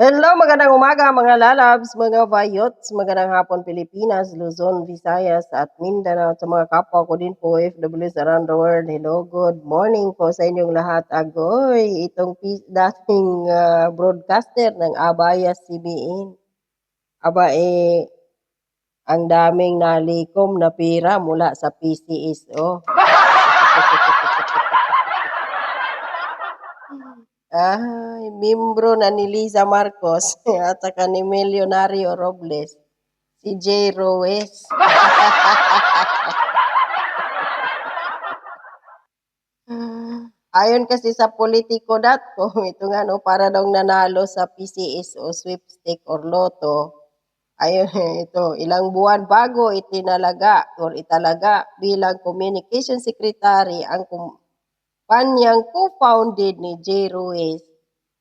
Hello, magandang umaga mga lalabs, mga vayots, magandang hapon Pilipinas, Luzon, Visayas at Mindanao sa mga kapwa ko din po OFWs around the world. Hello, good morning po sa inyong lahat. Agoy, itong dating ah, broadcaster ng Abaya CBN. Aba eh, ang daming nalikom na pira mula sa PCSO. Ay, membro na ni Liza Marcos at saka ni Milyonaryo Robles, si J. Ruiz. Ayon kasi sa politico.com, ito nga no, para daw nanalo sa PCSO sweepstake or loto. Ayun, ito, ilang buwan bago itinalaga or italaga bilang communication secretary ang kumpanyang co-founded ni J. Ruiz,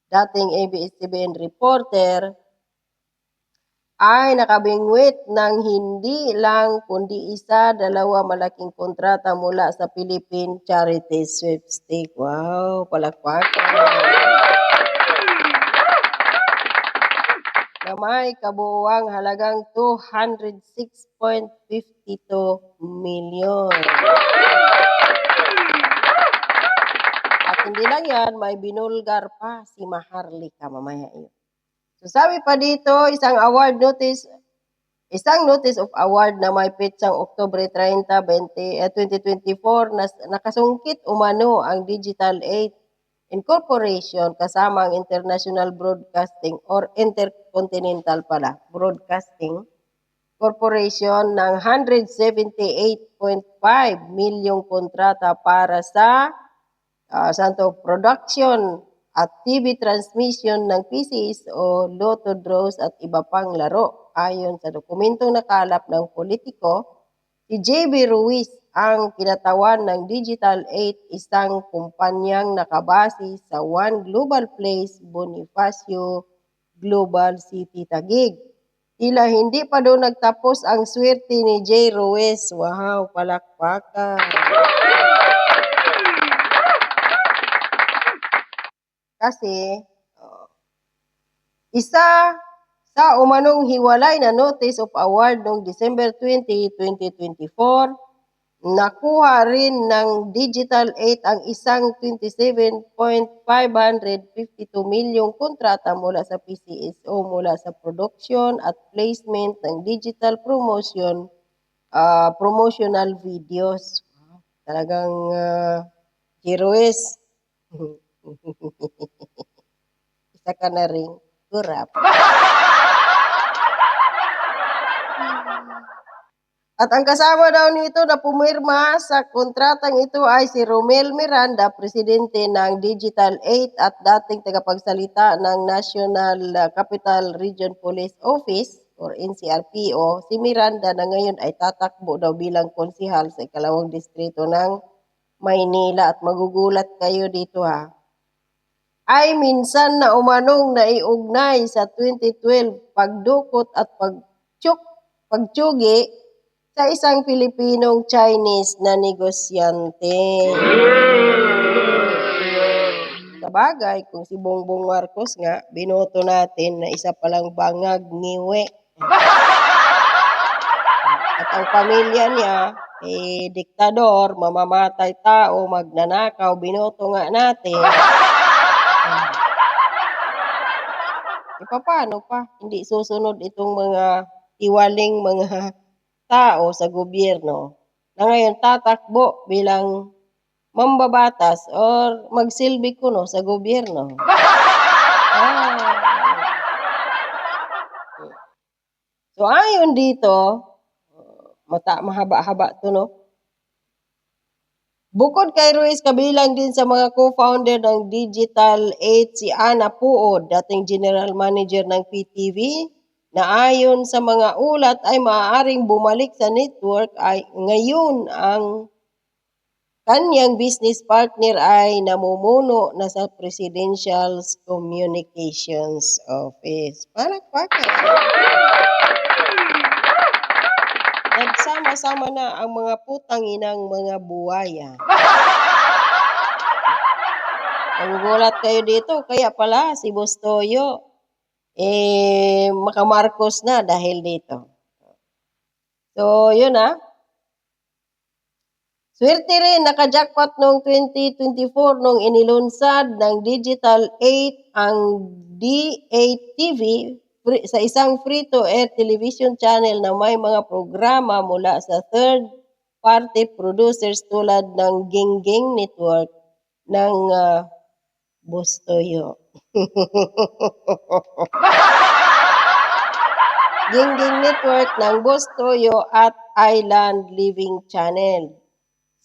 dating ABS-CBN reporter, ay nakabingwit ng hindi lang kundi isa, dalawa malaking kontrata mula sa Philippine Charity Sweepstake. Wow, palakpakan. Na may kabuuang halagang 206.52 million. At hindi lang yan, may binulgar pa si Maharlika mamaya yun. So sabi pa dito, isang award notice, isang notice of award na may pitsang Oktubre 30, 20, eh, 2024 na nakasungkit umano ang Digital 8 Incorporation kasama ang International Broadcasting or Intercontinental pala, Broadcasting Corporation ng 178.5 milyong kontrata para sa uh, santo production at TV transmission ng PCs o Lotto draws at iba pang laro. Ayon sa dokumentong nakalap ng politiko, si JB Ruiz ang kinatawan ng Digital 8, isang kumpanyang nakabase sa One Global Place, Bonifacio Global City, Taguig. Tila hindi pa doon nagtapos ang swerte ni J. Ruiz. Wow, palakpakan. Kasi, uh, isa sa umanong hiwalay na notice of award noong December 20, 2024, nakuha rin ng Digital 8 ang isang 27.552 milyong kontrata mula sa PCSO mula sa production at placement ng digital promotion uh, promotional videos. Talagang uh, heroes. Isa ka na rin. Kurap. At ang kasama daw nito na pumirma sa kontratang ito ay si Romel Miranda, presidente ng Digital 8 at dating tagapagsalita ng National Capital Region Police Office or NCRPO. Si Miranda na ngayon ay tatakbo daw bilang konsihal sa ikalawang distrito ng Maynila at magugulat kayo dito ha ay minsan na umanong naiugnay sa 2012 pagdukot at pagtsuk, pagtsugi sa isang Pilipinong Chinese na negosyante. Sa bagay, kung si Bongbong Marcos nga, binoto natin na isa palang bangag ngiwe. At ang pamilya niya, eh, diktador, mamamatay tao, magnanakaw, binoto nga natin. E paano pa? Hindi susunod itong mga iwaling mga tao sa gobyerno na ngayon tatakbo bilang mambabatas or magsilbi kuno sa gobyerno. Ah. So ayon dito, mata mahaba-haba to no. Bukod kay Ruiz, kabilang din sa mga co-founder ng Digital 8 si Ana Puod, dating general manager ng PTV, na ayon sa mga ulat ay maaaring bumalik sa network ay ngayon ang kanyang business partner ay namumuno na sa Presidential Communications Office. Palakpakan. Nagsama-sama na ang mga putang inang mga buwaya. Nagugulat kayo dito, kaya pala si Boss Toyo, eh, makamarcos na dahil dito. So, yun ah. Swerte rin, naka-jackpot noong 2024 nung inilunsad ng Digital 8 ang D8TV sa isang free-to-air television channel na may mga programa mula sa third-party producers tulad ng Gingging Network ng uh, Bustoyo. Gingging Network ng Bustoyo at Island Living Channel.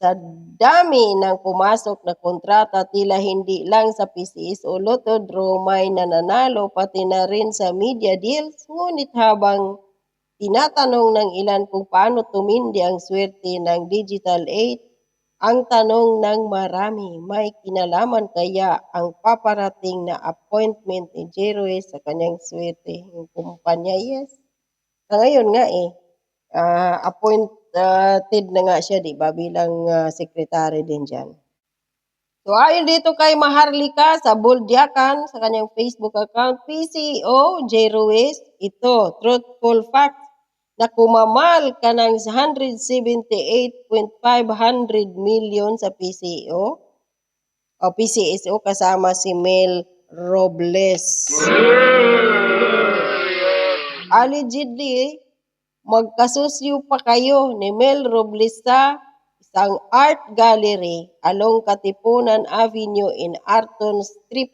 Sa dami ng pumasok na kontrata, tila hindi lang sa PCS o Lotto Draw may nananalo, pati na rin sa media deals. Ngunit habang tinatanong ng ilan kung paano tumindi ang swerte ng Digital 8, ang tanong ng marami, may kinalaman kaya ang paparating na appointment ni Jeroes sa kanyang swerte ng kumpanya? Yes. Sa ngayon nga eh, appointed na nga siya, di ba, bilang ah, secretary din dyan. So, ayon dito kay Maharlika sa Buldiakan, sa kanyang Facebook account, PCO J. Ruiz, ito, truthful fact, na kumamal ka ng 178.500 million sa PCO o PCSO kasama si Mel Robles. Allegedly, magkasusyo pa kayo ni Mel Robles sa isang art gallery along Katipunan Avenue in Arton Strip,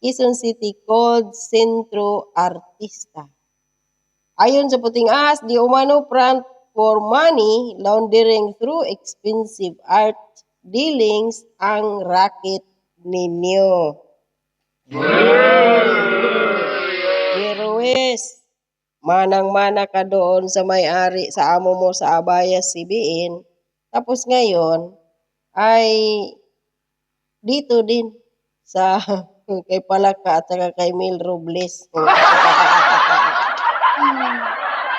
Quezon City called Centro Artista. Ayon sa puting ahas, di umano front for money laundering through expensive art dealings ang racket ninyo. Heroes, manang-mana ka doon sa may-ari sa amo mo sa Abayas CBN. Tapos ngayon, ay dito din sa kay Palaka at saka kay Mil Robles.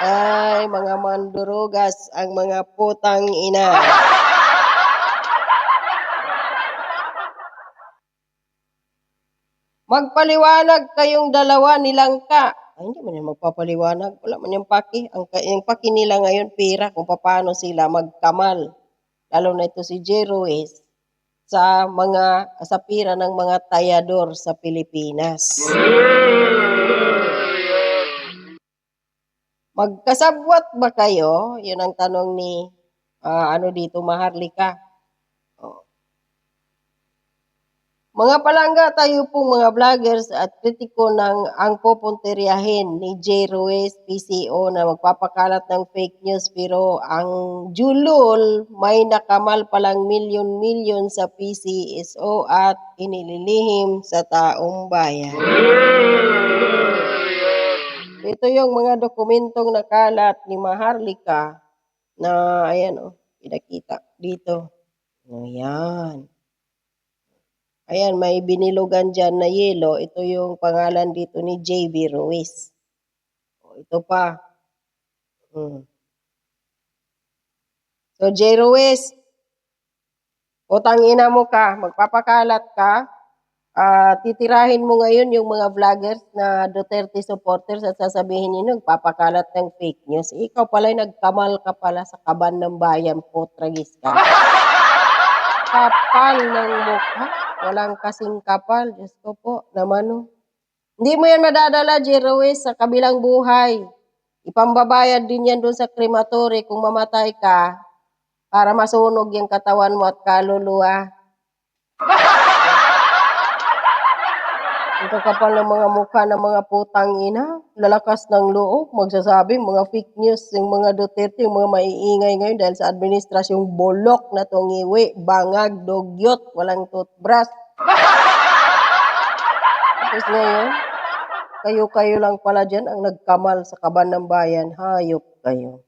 Ay, mga mandurugas, ang mga putang ina. Magpaliwanag kayong dalawa nilang ka. Hindi man yan magpapaliwanag. Wala man yung paki. Ang, yung paki nila ngayon, pera, kung paano sila magkamal. Lalo na ito si J. Sa mga sa pira ng mga tayador sa Pilipinas. Magkasabwat ba kayo? Yun ang tanong ni ah, ano dito, Maharlika. Oh. Mga palangga, tayo pong mga vloggers at kritiko ng ang pupunteriyahin ni J. Ruiz, PCO, na magpapakalat ng fake news pero ang julol may nakamal palang milyon-milyon sa PCSO at inililihim sa taong bayan. Ito yung mga dokumentong nakalat ni Maharlika na, ayan o, oh, pinakita dito. Ayan. Ayan, may binilugan dyan na yelo. Ito yung pangalan dito ni JB Ruiz. O, ito pa. Hmm. So, J. Ruiz, utang ina mo ka, magpapakalat ka, ah titirahin mo ngayon yung mga vloggers na Duterte supporters at sasabihin nyo, nagpapakalat ng fake news. Ikaw pala nagkamal ka pala sa kaban ng bayan po, tragis ka. Kapal ng mukha. Walang kasing kapal. Diyos ko po, naman oh. Hindi mo yan madadala, J. Ruiz, sa kabilang buhay. Ipambabayad din yan doon sa krematory kung mamatay ka para masunog yung katawan mo at kaluluwa. Ito kapal ng mga mukha ng mga putang ina, lalakas ng loob, magsasabi, mga fake news, yung mga Duterte, yung mga maiingay ngayon dahil sa administrasyong bolok na tungiwi, bangag, dogyot, walang toothbrush. Tapos ngayon, kayo-kayo lang pala dyan ang nagkamal sa kaban ng bayan, hayop kayo.